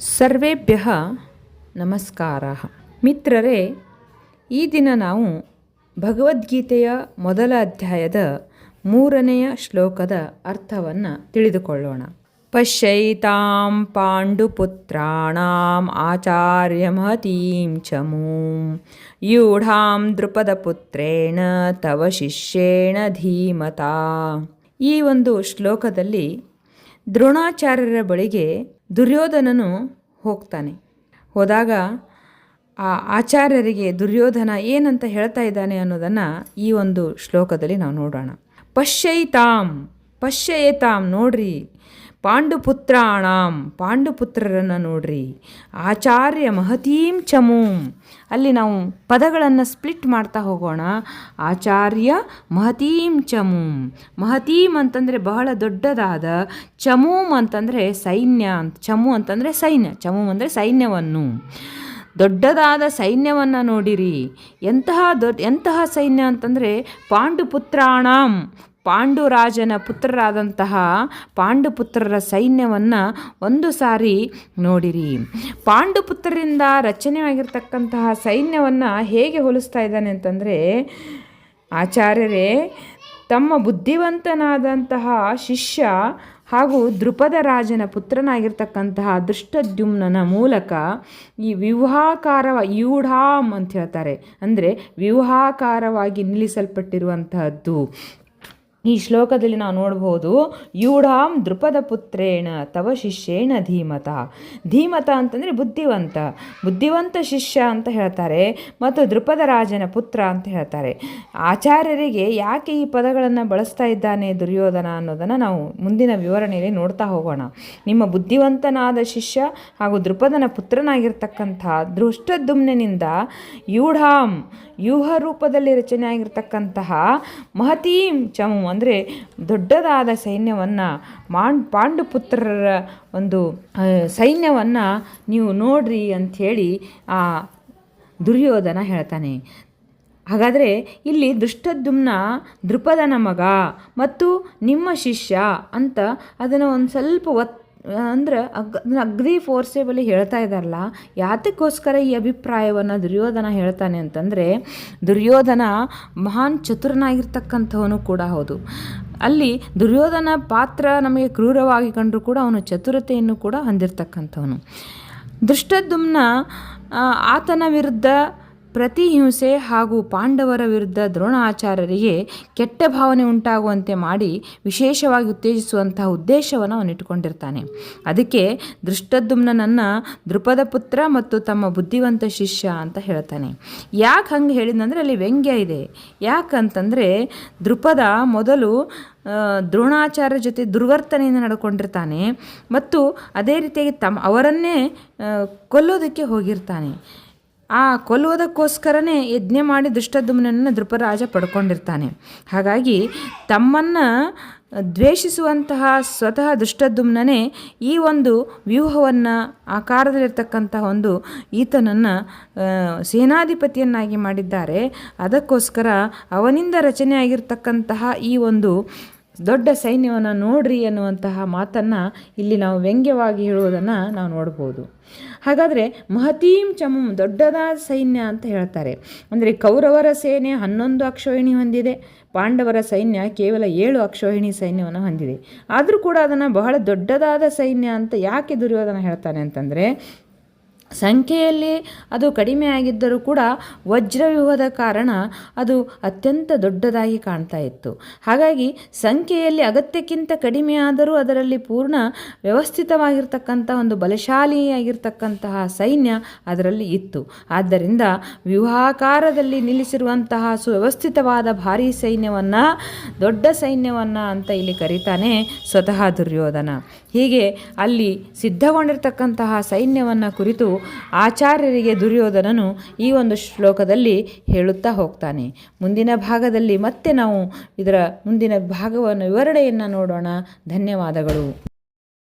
ಸರ್ವೇಭ್ಯ ನಮಸ್ಕಾರ. ಮಿತ್ರರೇ, ಈ ದಿನ ನಾವು ಭಗವದ್ಗೀತೆಯ ಮೊದಲ ಅಧ್ಯಾಯದ ಮೂರನೆಯ ಶ್ಲೋಕದ ಅರ್ಥವನ್ನು ತಿಳಿದುಕೊಳ್ಳೋಣ. ಪಶ್ಯೈತಾಂ ಪಾಂಡುಪುತ್ರಾಣಾಂ ಆಚಾರ್ಯ ಮಹತೀಂ ಚಮೂಂ ಯೂಢಾಂ ದೃಪದಪುತ್ರೇಣ ತವ ಶಿಷ್ಯೇಣ ಧೀಮತಾ. ಈ ಒಂದು ಶ್ಲೋಕದಲ್ಲಿ ದ್ರೋಣಾಚಾರ್ಯರ ಬಳಿಗೆ ದುರ್ಯೋಧನನು ಹೋಗ್ತಾನೆ. ಹೋದಾಗ ಆ ಆಚಾರ್ಯರಿಗೆ ದುರ್ಯೋಧನ ಏನಂತ ಹೇಳ್ತಾ ಇದ್ದಾನೆ ಅನ್ನೋದನ್ನು ಈ ಒಂದು ಶ್ಲೋಕದಲ್ಲಿ ನಾವು ನೋಡೋಣ. ಪಶ್ಯೈತಾಂ, ಪಶ್ಯಯತಾಂ ನೋಡ್ರಿ. ಪಾಂಡುಪುತ್ರಾಣಾಂ. ಪಾಂಡುಪುತ್ರರನ್ನು ನೋಡ್ರಿ. ಆಚಾರ್ಯ ಮಹತೀಂ ಚಮೂಂ. ಅಲ್ಲಿ ನಾವು ಪದಗಳನ್ನು ಸ್ಪ್ಲಿಟ್ ಮಾಡ್ತಾ ಹೋಗೋಣ. ಆಚಾರ್ಯ ಮಹತೀಂ ಚಮೂಂ. ಮಹತೀಂ ಅಂತಂದರೆ ಬಹಳ ದೊಡ್ಡದಾದ, ಚಮೂಂ ಅಂತಂದರೆ ಸೈನ್ಯ ಅಂತ, ಚಮು ಅಂತಂದರೆ ಸೈನ್ಯ, ಚಮೂಂ ಅಂದರೆ ಸೈನ್ಯವನ್ನು. ದೊಡ್ಡದಾದ ಸೈನ್ಯವನ್ನು ನೋಡಿರಿ. ಎಂತಹ ದೊಡ್ಡ, ಎಂತಹ ಸೈನ್ಯ ಅಂತಂದರೆ ಪಾಂಡುಪುತ್ರಾಣಾಂ. ಪಾಂಡುರಾಜನ ಪುತ್ರರಾದಂತಹ ಪಾಂಡುಪುತ್ರರ ಸೈನ್ಯವನ್ನು ಒಂದು ಸಾರಿ ನೋಡಿರಿ. ಪಾಂಡುಪುತ್ರರಿಂದ ರಚನೆಯಾಗಿರ್ತಕ್ಕಂತಹ ಸೈನ್ಯವನ್ನು ಹೇಗೆ ಹೋಲಿಸ್ತಾ ಇದ್ದಾನೆ ಅಂತಂದರೆ, ಆಚಾರ್ಯರೇ, ತಮ್ಮ ಬುದ್ಧಿವಂತನಾದಂತಹ ಶಿಷ್ಯ ಹಾಗೂ ದೃಪದ ರಾಜನ ಪುತ್ರನಾಗಿರ್ತಕ್ಕಂತಹ ದೃಷ್ಟದ್ಯುಮ್ನನ ಮೂಲಕ ಈ ವಿವಾಹಕಾರ ಯೂಢಾಮ್ ಅಂತ ಹೇಳ್ತಾರೆ. ಅಂದರೆ ವಿವಾಹಕಾರವಾಗಿ ನಿಲ್ಲಿಸಲ್ಪಟ್ಟಿರುವಂತಹದ್ದು. ಈ ಶ್ಲೋಕದಲ್ಲಿ ನಾವು ನೋಡ್ಬೋದು, ಯೂಢಾಂ ದೃಪದ ಪುತ್ರೇಣ ತವ ಶಿಷ್ಯೇಣ ಧೀಮತ. ಧೀಮತ ಅಂತಂದರೆ ಬುದ್ಧಿವಂತ ಬುದ್ಧಿವಂತ ಶಿಷ್ಯ ಅಂತ ಹೇಳ್ತಾರೆ ಮತ್ತು ದೃಪದ ರಾಜನ ಪುತ್ರ ಅಂತ ಹೇಳ್ತಾರೆ. ಆಚಾರ್ಯರಿಗೆ ಯಾಕೆ ಈ ಪದಗಳನ್ನು ಬಳಸ್ತಾ ಇದ್ದಾನೆ ದುರ್ಯೋಧನ ಅನ್ನೋದನ್ನು ನಾವು ಮುಂದಿನ ವಿವರಣೆಯಲ್ಲಿ ನೋಡ್ತಾ ಹೋಗೋಣ. ನಿಮ್ಮ ಬುದ್ಧಿವಂತನಾದ ಶಿಷ್ಯ ಹಾಗೂ ದೃಪದನ ಪುತ್ರನಾಗಿರ್ತಕ್ಕಂಥ ದೃಷ್ಟದುಮ್ನಿಂದ ಯೂಢಾಂ ವ್ಯೂಹ ರೂಪದಲ್ಲಿ ರಚನೆ ಆಗಿರ್ತಕ್ಕಂತಹ ಮಹತೀಂ ಚಮು ಅಂದರೆ ದೊಡ್ಡದಾದ ಸೈನ್ಯವನ್ನು ಮಾಂಡ್ ಪಾಂಡುಪುತ್ರರ ಒಂದು ಸೈನ್ಯವನ್ನು ನೀವು ನೋಡ್ರಿ ಅಂಥೇಳಿ ಆ ದುರ್ಯೋಧನ ಹೇಳ್ತಾನೆ. ಹಾಗಾದರೆ ಇಲ್ಲಿ ದುಷ್ಟದ್ಯುಮ್ನ ದೃಪದನ ಮಗ ಮತ್ತು ನಿಮ್ಮ ಶಿಷ್ಯ ಅಂತ ಅದನ್ನು ಒಂದು ಸ್ವಲ್ಪ ಒತ್ ಅಂದ್ರೆ ಅಗ್ ಅಗ್ದಿ ಫೋರ್ಸೇಬಲಿ ಹೇಳ್ತಾ ಇದ್ದಾರಲ್ಲ ಯಾತಕ್ಕೋಸ್ಕರ ಈ ಅಭಿಪ್ರಾಯವನ್ನು ದುರ್ಯೋಧನ ಹೇಳ್ತಾನೆ ಅಂತಂದರೆ, ದುರ್ಯೋಧನ ಮಹಾನ್ ಚತುರನಾಗಿರ್ತಕ್ಕಂಥವನು ಕೂಡ ಹೌದು. ಅಲ್ಲಿ ದುರ್ಯೋಧನ ಪಾತ್ರ ನಮಗೆ ಕ್ರೂರವಾಗಿ ಕಂಡರೂ ಕೂಡ ಅವನು ಚತುರತೆಯನ್ನು ಕೂಡ ಹೊಂದಿರತಕ್ಕಂಥವನು. ದೃಷ್ಟದ್ಯುಮ್ನ ಆತನ ವಿರುದ್ಧ ಪ್ರತಿಹಿಂಸೆ ಹಾಗೂ ಪಾಂಡವರ ವಿರುದ್ಧ ದ್ರೋಣಾಚಾರ್ಯರಿಗೆ ಕೆಟ್ಟ ಭಾವನೆ ಉಂಟಾಗುವಂತೆ ಮಾಡಿ ವಿಶೇಷವಾಗಿ ಉತ್ತೇಜಿಸುವಂತಹ ಉದ್ದೇಶವನ್ನು ಅವನು ಇಟ್ಟುಕೊಂಡಿರ್ತಾನೆ. ಅದಕ್ಕೆ ದೃಷ್ಟದ್ಯುಮ್ನನ್ನು ದೃಪದ ಪುತ್ರ ಮತ್ತು ತಮ್ಮ ಬುದ್ಧಿವಂತ ಶಿಷ್ಯ ಅಂತ ಹೇಳ್ತಾನೆ. ಯಾಕೆ ಹಂಗೆ ಹೇಳಿದಂದರೆ ಅಲ್ಲಿ ವ್ಯಂಗ್ಯ ಇದೆ. ಯಾಕಂತಂದರೆ ದೃಪದ ಮೊದಲು ದ್ರೋಣಾಚಾರ್ಯ ಜೊತೆ ದುರ್ವರ್ತನೆಯಿಂದ ನಡ್ಕೊಂಡಿರ್ತಾನೆ ಮತ್ತು ಅದೇ ರೀತಿಯಾಗಿ ತಮ್ಮ ಅವರನ್ನೇ ಕೊಲ್ಲೋದಕ್ಕೆ ಹೋಗಿರ್ತಾನೆ. ಆ ಕೊಲ್ಲುವುದಕ್ಕೋಸ್ಕರನೇ ಯಜ್ಞ ಮಾಡಿ ದುಷ್ಟದುಮ್ನನ್ನು ದೃಪರಾಜ ಪಡ್ಕೊಂಡಿರ್ತಾನೆ. ಹಾಗಾಗಿ ತಮ್ಮನ್ನು ದ್ವೇಷಿಸುವಂತಹ ಸ್ವತಃ ದುಷ್ಟದುಮ್ನೇ ಈ ಒಂದು ವ್ಯೂಹವನ್ನು ಆಕಾರದಲ್ಲಿರ್ತಕ್ಕಂತಹ ಒಂದು ಈತನನ್ನು ಸೇನಾಧಿಪತಿಯನ್ನಾಗಿ ಮಾಡಿದ್ದಾರೆ. ಅದಕ್ಕೋಸ್ಕರ ಅವನಿಂದ ರಚನೆಯಾಗಿರ್ತಕ್ಕಂತಹ ಈ ಒಂದು ದೊಡ್ಡ ಸೈನ್ಯವನ್ನು ನೋಡ್ರಿ ಅನ್ನುವಂತಹ ಮಾತನ್ನು ಇಲ್ಲಿ ನಾವು ವ್ಯಂಗ್ಯವಾಗಿ ಹೇಳುವುದನ್ನು ನಾವು ನೋಡ್ಬೋದು. ಹಾಗಾದರೆ ಮಹತೀಂ ಚಮಂ ದೊಡ್ಡದಾದ ಸೈನ್ಯ ಅಂತ ಹೇಳ್ತಾರೆ. ಅಂದರೆ ಕೌರವರ ಸೇನೆ ಹನ್ನೊಂದು ಅಕ್ಷೋಹಿಣಿ ಹೊಂದಿದೆ, ಪಾಂಡವರ ಸೈನ್ಯ ಕೇವಲ ಏಳು ಅಕ್ಷೋಹಿಣಿ ಸೈನ್ಯವನ್ನು ಹೊಂದಿದೆ. ಆದರೂ ಕೂಡ ಅದನ್ನು ಬಹಳ ದೊಡ್ಡದಾದ ಸೈನ್ಯ ಅಂತ ಯಾಕೆ ದುರ್ಯೋಧನ ಹೇಳ್ತಾನೆ ಅಂತಂದರೆ ಸಂಖ್ಯೆಯಲ್ಲಿ ಅದು ಕಡಿಮೆ ಆಗಿದ್ದರೂ ಕೂಡ ವಜ್ರವ್ಯೂಹದ ಕಾರಣ ಅದು ಅತ್ಯಂತ ದೊಡ್ಡದಾಗಿ ಕಾಣ್ತಾ ಇತ್ತು. ಹಾಗಾಗಿ ಸಂಖ್ಯೆಯಲ್ಲಿ ಅಗತ್ಯಕ್ಕಿಂತ ಕಡಿಮೆ ಆದರೂ ಅದರಲ್ಲಿ ಪೂರ್ಣ ವ್ಯವಸ್ಥಿತವಾಗಿರ್ತಕ್ಕಂಥ ಒಂದು ಬಲಶಾಲಿಯಾಗಿರ್ತಕ್ಕಂತಹ ಸೈನ್ಯ ಅದರಲ್ಲಿ ಇತ್ತು. ಆದ್ದರಿಂದ ವ್ಯೂಹಾಕಾರದಲ್ಲಿ ನಿಲ್ಲಿಸಿರುವಂತಹ ಸುವ್ಯವಸ್ಥಿತವಾದ ಭಾರೀ ಸೈನ್ಯವನ್ನು, ದೊಡ್ಡ ಸೈನ್ಯವನ್ನು ಅಂತ ಇಲ್ಲಿ ಕರೀತಾನೆ ಸ್ವತಃ ದುರ್ಯೋಧನ. ಹೀಗೆ ಅಲ್ಲಿ ಸಿದ್ಧಗೊಂಡಿರ್ತಕ್ಕಂತಹ ಸೈನ್ಯವನ್ನು ಕುರಿತು ಆಚಾರ್ಯರಿಗೆ ದುರ್ಯೋಧನನು ಈ ಒಂದು ಶ್ಲೋಕದಲ್ಲಿ ಹೇಳುತ್ತಾ ಹೋಗ್ತಾನೆ. ಮುಂದಿನ ಭಾಗದಲ್ಲಿ ಮತ್ತೆ ನಾವು ಇದರ ಮುಂದಿನ ಭಾಗವನ್ನು ವಿವರಣೆಯನ್ನು ನೋಡೋಣ. ಧನ್ಯವಾದಗಳು.